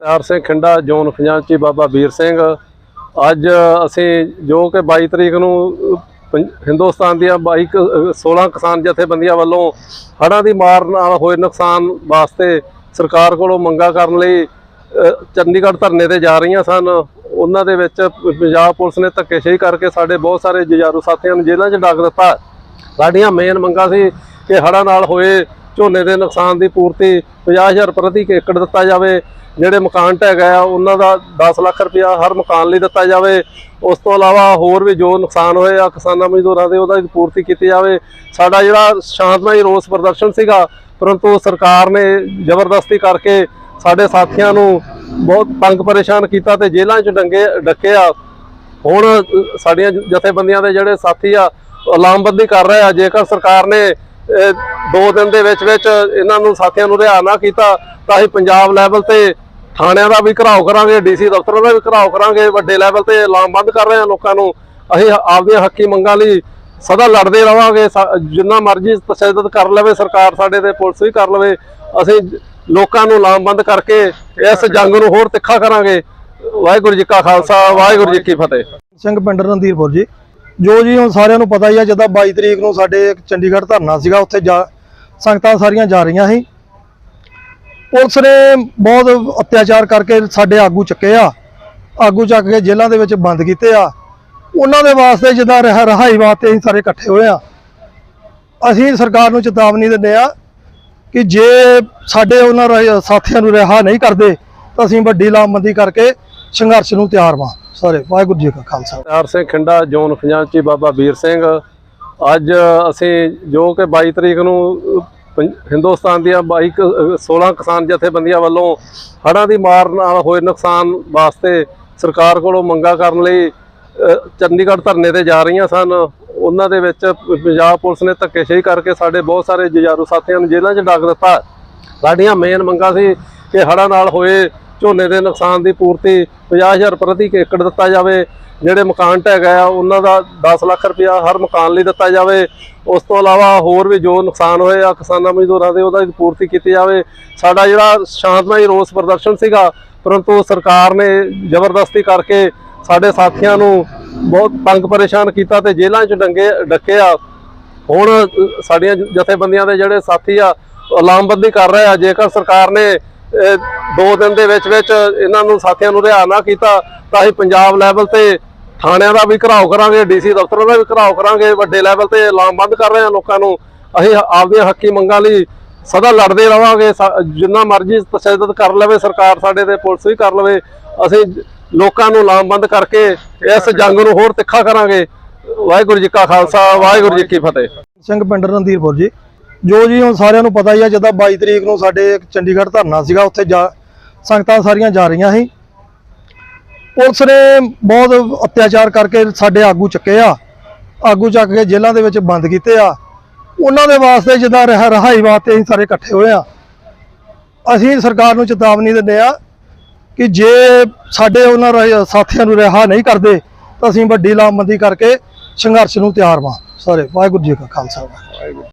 ਤਾਰ ਸਿੰਘ ਖਿੰਡਾ, ਜੋਨ ਖਜ਼ਾਨਚੀ, ਬਾਬਾ ਵੀਰ ਸਿੰਘ। ਅੱਜ ਅਸੀਂ ਜੋ ਕਿ 22 ਤਰੀਕ ਨੂੰ ਪੰ- ਹਿੰਦੁਸਤਾਨ ਦੀਆਂ 22 ਕ- 16 ਕਿਸਾਨ ਜਥੇਬੰਦੀਆਂ ਵੱਲੋਂ ਹੜ੍ਹਾਂ ਦੀ ਮਾਰ ਨਾਲ ਹੋਏ ਨੁਕਸਾਨ ਵਾਸਤੇ ਸਰਕਾਰ ਕੋਲੋਂ ਮੰਗਾਂ ਕਰਨ ਲਈ ਚੰਡੀਗੜ੍ਹ ਧਰਨੇ ਤੇ ਜਾ ਰਹੀਆਂ ਸਨ। ਉਹਨਾਂ ਦੇ ਵਿੱਚ ਪੰਜਾਬ ਪੁਲਿਸ ਨੇ ਧੱਕੇਸ਼ਾਹੀ ਕਰਕੇ ਸਾਡੇ ਬਹੁਤ ਸਾਰੇ ਜੁਝਾਰੂ ਸਾਥੀਆਂ ਨੂੰ ਜੇਲ੍ਹਾਂ 'ਚ ਡੱਕ ਦਿੱਤਾ। ਸਾਡੀਆਂ ਮੇਨ ਮੰਗਾਂ ਸੀ ਕਿ ਹੜ੍ਹਾਂ ਨਾਲ ਹੋਏ ਝੋਨੇ ਦੇ ਨੁਕਸਾਨ ਦੀ ਪੂਰਤੀ 50000 ਪ੍ਰਤੀ ਏਕੜ ਦਿੱਤਾ ਜਾਵੇ। ਜਿਹੜੇ ਮਕਾਨ ਢਹਿ ਗਏ ਆ, ਉਹਨਾਂ ਦਾ 10 ਲੱਖ ਰੁਪਇਆ ਹਰ ਮਕਾਨ ਲਈ ਦਿੱਤਾ ਜਾਵੇ। ਉਸ ਤੋਂ ਇਲਾਵਾ ਹੋਰ ਵੀ ਜੋ ਨੁਕਸਾਨ ਹੋਏ ਆ ਕਿਸਾਨਾਂ ਮਜ਼ਦੂਰਾਂ ਦੇ, ਉਹਦਾ ਪੂਰਤੀ ਕੀਤੀ ਜਾਵੇ। ਸਾਡਾ ਜਿਹੜਾ ਸ਼ਾਂਤਮਈ ਰੋਸ ਪ੍ਰਦਰਸ਼ਨ ਸੀਗਾ, ਪਰੰਤੂ ਸਰਕਾਰ ਨੇ ਜ਼ਬਰਦਸਤੀ ਕਰਕੇ ਸਾਡੇ ਸਾਥੀਆਂ ਨੂੰ ਬਹੁਤ ਤੰਗ ਪਰੇਸ਼ਾਨ ਕੀਤਾ ਤੇ ਜੇਲ੍ਹਾਂ 'ਚ ਡੰਗੇ, ਡੱਕੇ ਆ। ਹੁਣ ਸਾਡੀਆਂ ਜਥੇਬੰਦੀਆਂ ਦੇ ਜਿਹੜੇ ਸਾਥੀ ਆ, ਉਹ ਲਾਮਬੰਦੀ ਕਰ ਰਹੇ ਆ। ਜੇਕਰ ਸਰਕਾਰ ਨੇ ਦੋ ਦਿਨ ਦੇ ਵਿੱਚ ਵਿੱਚ ਇਹਨਾਂ ਨੂੰ ਸਾਥੀਆਂ ਨੂੰ ਰਿਹਾਅ ਨਾ ਕੀਤਾ, ਤਾਂ ਅਸੀਂ ਪੰਜਾਬ ਲੈਵਲ ਤੇ ਥਾਣਿਆਂ ਦਾ ਵੀ ਘਰਾਓ ਕਰਾਂਗੇ, ਡੀਸੀ ਦਫ਼ਤਰਾਂ ਦਾ ਵੀ ਘਰਾਓ ਕਰਾਂਗੇ, ਵੱਡੇ ਲੈਵਲ ਤੇ ਲਾਮਬੰਦ ਕਰ ਰਹੇ ਹਾਂ ਲੋਕਾਂ ਨੂੰ। ਅਸੀਂ ਆਪਦੀਆਂ ਹੱਕੀ ਮੰਗਾਂ ਲਈ ਸਦਾ ਲੜਦੇ ਰਵਾਂਗੇ ਜਿੰਨਾ ਮਰਜ਼ੀ ਤਸ਼ੱਦਦ ਕਰ ਲਵੇ ਸਰਕਾਰ ਸਾਡੇ ਤੇ, ਪੁਲਿਸ ਵੀ ਕਰ ਲਵੇ, ਅਸੀਂ ਲੋਕਾਂ ਨੂੰ ਲਾਮਬੰਦ ਕਰਕੇ ਇਸ ਜੰਗ ਨੂੰ ਹੋਰ ਤਿੱਖਾ ਕਰਾਂਗੇ। ਵਾਹਿਗੁਰੂ ਜੀ ਕਾ ਖਾਲਸਾ, ਵਾਹਿਗੁਰੂ ਜੀ ਕੀ ਫਤਿਹ। ਸਿੰਘ ਪਿੰਡ ਰਣਧੀਰਪੁਰ ਜੀ। ਜੋ ਜੀ ਹੁਣ ਸਾਰਿਆਂ ਨੂੰ ਪਤਾ ਹੀ ਆ, ਜਦੋਂ 22 ਤਰੀਕ ਨੂੰ ਸਾਡੇ ਚੰਡੀਗੜ੍ਹ ਧਰਨਾ ਸੀਗਾ, ਉੱਥੇ ਜਾ, ਸੰਗਤਾਂ ਸਾਰੀਆਂ ਜਾ ਰਹੀਆਂ ਸੀ। ਪੁਲਿਸ ਨੇ ਬਹੁਤ ਅਤਿਆਚਾਰ ਕਰਕੇ ਸਾਡੇ ਆਗੂ ਚੱਕੇ ਆ। ਆਗੂ ਚੱਕ ਕੇ ਜੇਲ੍ਹਾਂ ਦੇ ਵਿੱਚ ਬੰਦ ਕੀਤੇ ਆ। ਉਹਨਾਂ ਦੇ ਵਾਸਤੇ ਜਿੱਦਾਂ ਰਹਾ ਰਹਾਈ ਵਾਸਤੇ ਅਸੀਂ ਸਾਰੇ ਇਕੱਠੇ ਹੋਏ ਆ। ਅਸੀਂ ਸਰਕਾਰ ਨੂੰ ਚੇਤਾਵਨੀ ਦਿੰਦੇ ਆ ਕਿ ਜੇ ਸਾਡੇ ਉਹਨਾਂ ਰਾ- ਸਾਥੀਆਂ ਨੂੰ ਰਿਹਾ ਨਹੀਂ ਕਰਦੇ, ਤਾਂ ਅਸੀਂ ਵੱਡੀ ਲਾਮਬੰਦੀ ਕਰਕੇ ਸੰਘਰਸ਼ ਨੂੰ ਤਿਆਰ ਵਾਂ। ਸਾਰੇ, ਵਾਹਿਗੁਰੂ ਜੀ ਕਾ ਖਾਲਸਾ। ਤਾਰ ਸਿੰਘ ਖਿੰਡਾ, ਜੋਨ ਖਜ਼ਾਨਚੀ ਬਾਬਾ ਵੀਰ ਸਿੰਘ। ਅੱਜ ਅਸੀਂ ਜੋ ਕਿ 22 ਤਰੀਕ ਨੂੰ ਹਿੰਦੁਸਤਾਨ ਦੀਆਂ 22 ਕ- 16 ਕਿਸਾਨ ਜਥੇਬੰਦੀਆਂ ਵੱਲੋਂ ਹੜ੍ਹਾਂ ਦੀ ਮਾਰ ਨਾਲ ਹੋਏ ਨੁਕਸਾਨ ਵਾਸਤੇ ਸਰਕਾਰ ਕੋਲੋਂ ਮੰਗਾਂ ਕਰਨ ਲਈ ਚੰਡੀਗੜ੍ਹ ਧਰਨੇ ਤੇ ਜਾ ਰਹੀਆਂ ਸਨ। ਉਹਨਾਂ ਦੇ ਵਿੱਚ ਪੰਜਾਬ ਪੁਲਿਸ ਨੇ ਧੱਕੇਸ਼ਾਹੀ ਕਰਕੇ ਸਾਡੇ ਬਹੁਤ ਸਾਰੇ ਜੁਝਾਰੂ ਸਾਥੀਆਂ ਨੂੰ ਜੇਲ੍ਹਾਂ 'ਚ ਡੱਕ ਦਿੱਤਾ। ਸਾਡੀਆਂ ਮੇਨ ਮੰਗਾਂ ਸੀ ਕਿ ਹੜ੍ਹਾਂ ਨਾਲ ਹੋਏ ਝੋਨੇ ਦੇ ਨੁਕਸਾਨ ਦੀ ਪੂਰਤੀ 50000 ਪ੍ਰਤੀ ਏਕੜ ਦਿੱਤਾ ਜਾਵੇ। ਜਿਹੜੇ ਮਕਾਨ ਢਹਿ ਗਏ ਆ, ਉਹਨਾਂ ਦਾ 10 ਲੱਖ ਰੁਪਇਆ ਹਰ ਮਕਾਨ ਲਈ ਦਿੱਤਾ ਜਾਵੇ। ਉਸ ਤੋਂ ਇਲਾਵਾ ਹੋਰ ਵੀ ਜੋ ਨੁਕਸਾਨ ਹੋਏ ਆ ਕਿਸਾਨਾਂ ਮਜ਼ਦੂਰਾਂ ਦੇ, ਉਹਦਾ ਪੂਰਤੀ ਕੀਤੀ ਜਾਵੇ। ਸਾਡਾ ਜਿਹੜਾ ਸ਼ਾਂਤਮਈ ਰੋਸ ਪ੍ਰਦਰਸ਼ਨ ਸੀਗਾ, ਪਰੰਤੂ ਸਰਕਾਰ ਨੇ ਜ਼ਬਰਦਸਤੀ ਕਰਕੇ ਸਾਡੇ ਸਾਥੀਆਂ ਨੂੰ ਬਹੁਤ ਤੰਗ ਪਰੇਸ਼ਾਨ ਕੀਤਾ ਤੇ ਜੇਲ੍ਹਾਂ 'ਚ ਡੰਗੇ ਡੱਕੇ ਆ। ਹੁਣ ਸਾਡੀਆਂ ਜਥੇਬੰਦੀਆਂ ਦੇ ਜਿਹੜੇ ਸਾਥੀ ਆ ਲਾਮਬੰਦੀ ਕਰ ਰਹੇ ਆ। ਜੇਕਰ ਸਰਕਾਰ ਨੇ ਦੋ ਦਿਨ ਦੇ ਵਿੱਚ ਵਿੱਚ ਇਹਨਾਂ ਨੂੰ ਸਾਥੀਆਂ ਨੂੰ ਰਿਹਾ ਨਾ ਕੀਤਾ, ਤਾਂ ਅਸੀਂ ਪੰਜਾਬ ਲੈਵਲ ਤੇ ਥਾਣਿਆਂ ਦਾ ਵੀ ਘਰਾਓ ਕਰਾਂਗੇ ਡੀਸੀ ਦਫ਼ਤਰਾਂ ਦਾ ਵੀ ਘਰਾਓ ਕਰਾਂਗੇ, ਵੱਡੇ ਲੈਵਲ ਤੇ ਲਾਮਬੰਦ ਕਰ ਰਹੇ ਹਾਂ ਲੋਕਾਂ ਨੂੰ। ਅਸੀਂ ਆਪਦੀਆਂ ਹੱਕੀ ਮੰਗਾਂ ਲਈ ਸਦਾ ਲੜਦੇ ਰਵਾਂਗੇ ਜਿੰਨਾ ਮਰਜ਼ੀ ਤਸ਼ੱਦਦ ਕਰ ਲਵੇ ਸਰਕਾਰ ਸਾਡੇ ਤੇ, ਪੁਲਿਸ ਵੀ ਕਰ ਲਵੇ, ਅਸੀਂ ਲੋਕਾਂ ਨੂੰ ਲਾਮਬੰਦ ਕਰਕੇ ਇਸ ਜੰਗ ਨੂੰ ਹੋਰ ਤਿੱਖਾ ਕਰਾਂਗੇ। ਵਾਹਿਗੁਰੂ ਜੀ ਕਾ ਖਾਲਸਾ, ਵਾਹਿਗੁਰੂ ਜੀ ਕੀ ਫਤਿਹ। ਸਿੰਘ ਪਿੰਡ ਰਣਧੀਰਪੁਰ ਜੀ। ਜੋ ਜੀ ਹੁਣ ਸਾਰਿਆਂ ਨੂੰ ਪਤਾ ਹੀ ਆ, ਜਿੱਦਾਂ 22 ਤਰੀਕ ਨੂੰ ਸਾਡੇ ਇੱਕ ਚੰਡੀਗੜ੍ਹ ਧਰਨਾ ਸੀਗਾ, ਉੱਥੇ ਜਾ ਸੰਗਤਾਂ ਸਾਰੀਆਂ ਜਾ ਰਹੀਆਂ ਸੀ। ਪੁਲਿਸ ਨੇ ਬਹੁਤ ਅਤਿਆਚਾਰ ਕਰਕੇ ਸਾਡੇ ਆਗੂ ਚੱਕੇ ਆ, ਆਗੂ ਚੱਕ ਕੇ ਜੇਲ੍ਹਾਂ ਦੇ ਵਿੱਚ ਬੰਦ ਕੀਤੇ ਆ। ਉਹਨਾਂ ਦੇ ਵਾਸਤੇ ਜਿੱਦਾਂ ਰਹਿ, ਰਹਾਈ ਵਾਸਤੇ ਅਸੀਂ ਸਾਰੇ ਇਕੱਠੇ ਹੋਏ ਆ। ਅਸੀਂ ਸਰਕਾਰ ਨੂੰ ਚੇਤਾਵਨੀ ਦਿੰਦੇ ਆ ਕਿ ਜੇ ਸਾਡੇ ਉਹਨਾਂ ਰਾ- ਸਾਥੀਆਂ ਨੂੰ ਰਿਹਾ ਨਹੀਂ ਕਰਦੇ, ਤਾਂ ਅਸੀਂ ਵੱਡੀ ਲਾਮਬੰਦੀ ਕਰਕੇ ਸੰਘਰਸ਼ ਨੂੰ ਤਿਆਰ ਵਾਂ। ਸਾਰੇ, ਵਾਹਿਗੁਰੂ ਜੀ ਕਾ ਖਾਲਸਾ, ਵਾਹਿਗੁਰੂ